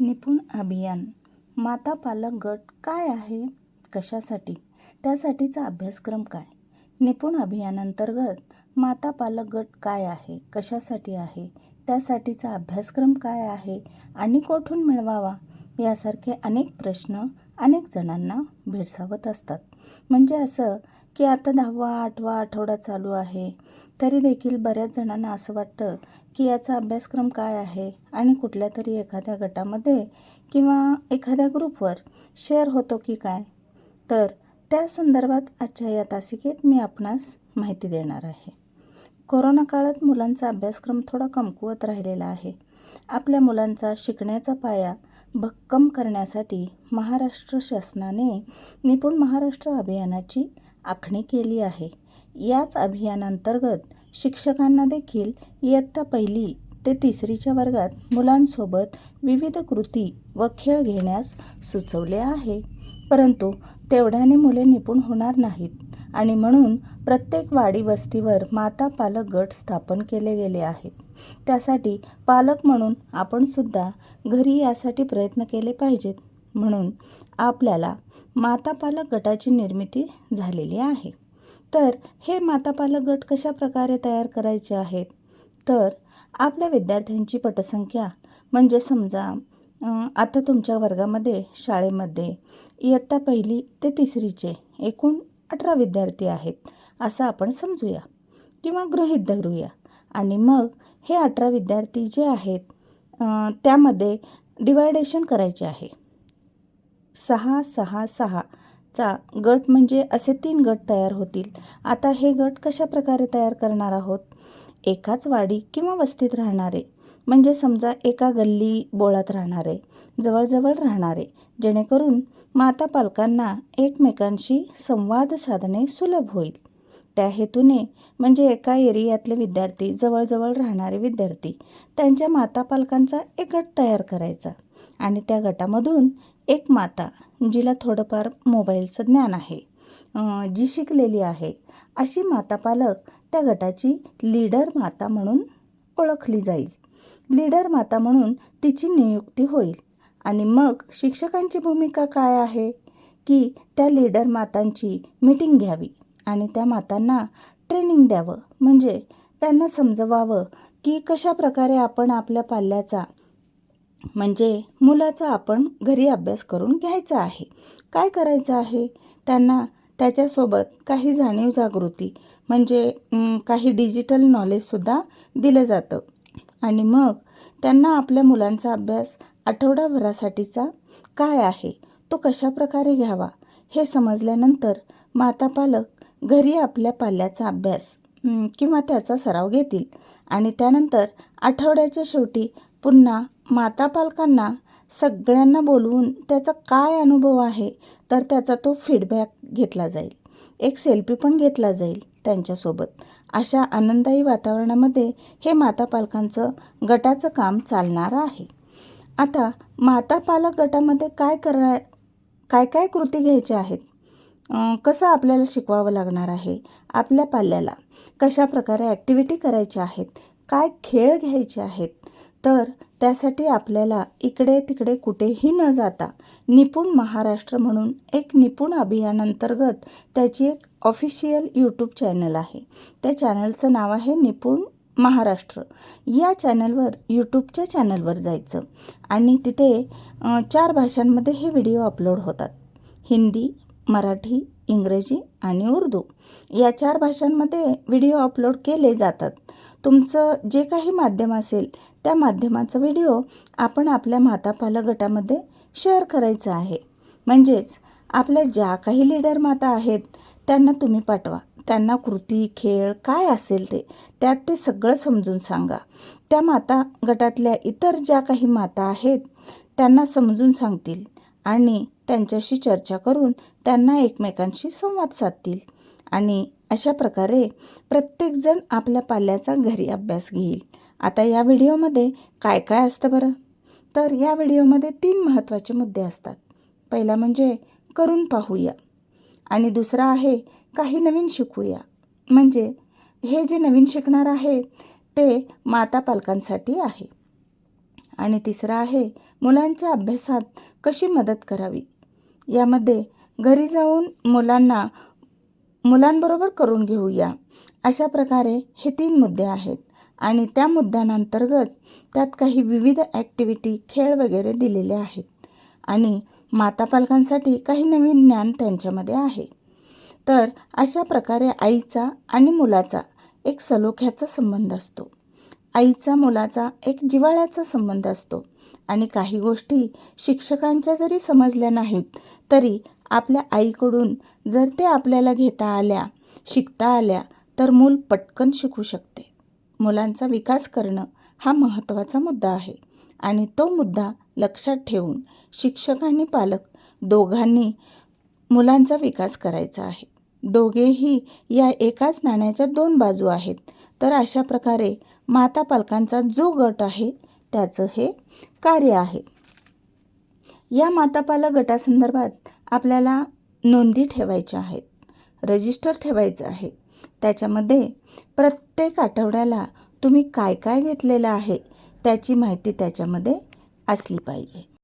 निपुण अभियान. माता पालक गट काय आहे? कशासाठी? त्यासाठीचा अभ्यासक्रम काय? निपुण अभियानांतर्गत माता पालक गट काय आहे? कशासाठी आहे? त्यासाठीचा अभ्यासक्रम काय आहे? आणि कोठून मिळवावा? यासारखे अनेक प्रश्न अनेक जणांना भेडसावत असतात. म्हणजे असं की आता दहावा आठवा आठवडा चालू आहे. तरी देखील बऱ्याच जणांना असं वाटतं की याचा अभ्यासक्रम काय आहे आणि कुठल्या तरी एखाद्या गटामध्ये किंवा एखाद्या ग्रुपवर शेअर होतो की काय? तर त्या संदर्भात आजच्या या तासिकेत मी आपणास माहिती देणार आहे. कोरोना काळात मुलांचा अभ्यासक्रम थोडा कमकुवत राहिलेला आहे. आपल्या मुलांचा शिकण्याचा पाया भक्कम करण्यासाठी महाराष्ट्र शासनाने निपुण महाराष्ट्र अभियानाची आखणी केली आहे. याच अभियानांतर्गत शिक्षकांना देखील इयत्ता पहिली ते तिसरीच्या वर्गात मुलांसोबत विविध कृती व खेळ घेण्यास सुचवले आहे. परंतु तेवढ्याने मुले निपुण होणार नाहीत. आणि म्हणून प्रत्येक वाडी वस्तीवर माता पालक गट स्थापन केले गेले आहेत. त्यासाठी पालक म्हणून आपण सुद्धा घरी यासाठी प्रयत्न केले पाहिजेत. म्हणून आपल्याला माता पालक गटाची निर्मिती झालेली आहे. तर हे माता पालक गट कशा प्रकारे तयार करायचे आहेत? तर आपल्या विद्यार्थ्यांची पटसंख्या म्हणजे समजा आता तुमच्या वर्गामध्ये शाळेमध्ये इयत्ता पहिली ते तिसरीचे एकूण अठरा विद्यार्थी आहेत असं आपण समजूया किंवा गृहीत धरूया. आणि मग हे अठरा विद्यार्थी जे आहेत त्यामध्ये डिवायडेशन करायचे आहे. सहा सहा सहाचा गट म्हणजे असे तीन गट तयार होतील. आता हे गट कशा प्रकारे तयार करणार आहोत? एकाच वाडी किंवा वस्तीत राहणारे म्हणजे समजा एका गल्ली बोळात राहणारे जवळजवळ राहणारे जेणेकरून माता पालकांना एकमेकांशी संवाद साधणे सुलभ होईल. त्या हेतूने म्हणजे एका एरियातले विद्यार्थी जवळजवळ राहणारे विद्यार्थी त्यांच्या माता पालकांचा एक गट तयार करायचा आणि त्या गटामधून एक माता जिला थोडंफार मोबाईलचं ज्ञान आहे जी शिकलेली आहे अशी माता पालक त्या गटाची लीडर माता म्हणून ओळखली जाईल. लीडर माता म्हणून तिची नियुक्ती होईल. आणि मग शिक्षकांची भूमिका काय आहे? की त्या लीडर मातांची मीटिंग घ्यावी आणि त्या मातांना ट्रेनिंग द्यावं. म्हणजे त्यांना समजवावं की कशा प्रकारे आपण आपल्या पाल्याचा म्हणजे मुलाचा आपण घरी अभ्यास करून घ्यायचा आहे. काय करायचं आहे? त्यांना त्याच्यासोबत काही जाणीव जागृती म्हणजे काही डिजिटल नॉलेजसुद्धा दिलं जातं. आणि मग त्यांना आपल्या मुलांचा अभ्यास आठवडाभरासाठीचा काय आहे? तो कशा प्रकारे घ्यावा? हे समजल्यानंतर माता पालक घरी आपल्या पाल्याचा अभ्यास किंवा त्याचा सराव घेतील. आणि त्यानंतर आठवड्याच्या शेवटी पुन्हा माता पालकांना सगळ्यांना बोलवून त्याचा काय अनुभव आहे? तर त्याचा तो फीडबॅक घेतला जाईल. एक सेल्फी पण घेतला जाईल त्यांच्यासोबत. अशा आनंददायी वातावरणामध्ये हे माता पालकांचं गटाचं काम चालणार आहे. आता माता पालक गटामध्ये काय करा काय काय कृती घ्यायच्या आहेत? कसं आपल्याला शिकवावं लागणार आहे? आपल्या पाल्याला कशा प्रकारे ॲक्टिव्हिटी करायच्या आहेत? काय खेळ घ्यायचे आहेत? तर त्यासाठी आपल्याला इकडे तिकडे कुठेही न जाता निपुण महाराष्ट्र म्हणून एक निपुण अभियानांतर्गत त्याची एक ऑफिशियल यूट्यूब चॅनल आहे. त्या चॅनलचं नाव आहे निपुण महाराष्ट्र. या चॅनलवर यूट्यूबच्या चॅनलवर जायचं. आणि तिथे चार भाषांमध्ये हे व्हिडिओ अपलोड होतात. हिंदी मराठी इंग्रजी आणि उर्दू या चार भाषांमध्ये व्हिडिओ अपलोड केले जातात. तुमचं जे काही माध्यम असेल त्या माध्यमाचा व्हिडिओ आपण आपल्या मातापालक गटामध्ये शेअर करायचं आहे. म्हणजेच आपल्या ज्या काही लीडर माता आहेत त्यांना तुम्ही पाठवा. त्यांना कृती खेळ काय असेल ते त्यात ते सगळं समजून सांगा. त्या माता गटातल्या इतर ज्या काही माता आहेत त्यांना समजून सांगतील. आणि त्यांच्याशी चर्चा करून त्यांना एकमेकांशी संवाद साधतील. आणि अशा प्रकारे प्रत्येकजण आपल्या पाल्याचा घरी अभ्यास घेईल. आता या व्हिडिओमध्ये काय काय असतं बरं? तर या व्हिडिओमध्ये तीन महत्त्वाचे मुद्दे असतात. पहिला म्हणजे करून पाहूया. आणि दुसरा आहे काही नवीन शिकूया. म्हणजे हे जे नवीन शिकणार आहे ते माता पालकांसाठी आहे. आणि तिसरा आहे मुलांच्या अभ्यासात कशी मदत करावी? यामध्ये घरी जाऊन मुलांना मुलांबरोबर करून घेऊया. अशा प्रकारे हे तीन मुद्दे आहेत आणि त्या मुद्द्यांअंतर्गत त्यात काही विविध ॲक्टिव्हिटी खेळ वगैरे दिलेले आहेत आणि माता पालकांसाठी काही नवीन ज्ञान त्यांच्यामध्ये आहे. तर अशा प्रकारे आईचा आणि मुलाचा एक सलोख्याचा संबंध असतो. आईचा मुलाचा एक जिव्हाळ्याचा संबंध असतो. आणि काही गोष्टी शिक्षकांच्या जरी समजल्या नाहीत तरी आपल्या आईकडून जर ते आपल्याला घेता आल्या शिकता आल्या तर मूल पटकन शिकू शकते. मुलांचा विकास करणं हा महत्त्वाचा मुद्दा आहे आणि तो मुद्दा लक्षात ठेवून शिक्षक आणि पालक दोघांनी मुलांचा विकास करायचा आहे. दोघेही या एकाच नाण्याच्या दोन बाजू आहेत. तर अशा प्रकारे माता पालकांचा जो गट आहे त्याचं हे कार्य आहे. या मातापाला गटासंदर्भात आपल्याला नोंदी ठेवायच्या आहेत. रजिस्टर ठेवायचं आहे. त्याच्यामध्ये प्रत्येक आठवड्याला तुम्ही काय काय घेतलेलं आहे त्याची माहिती त्याच्यामध्ये असली पाहिजे.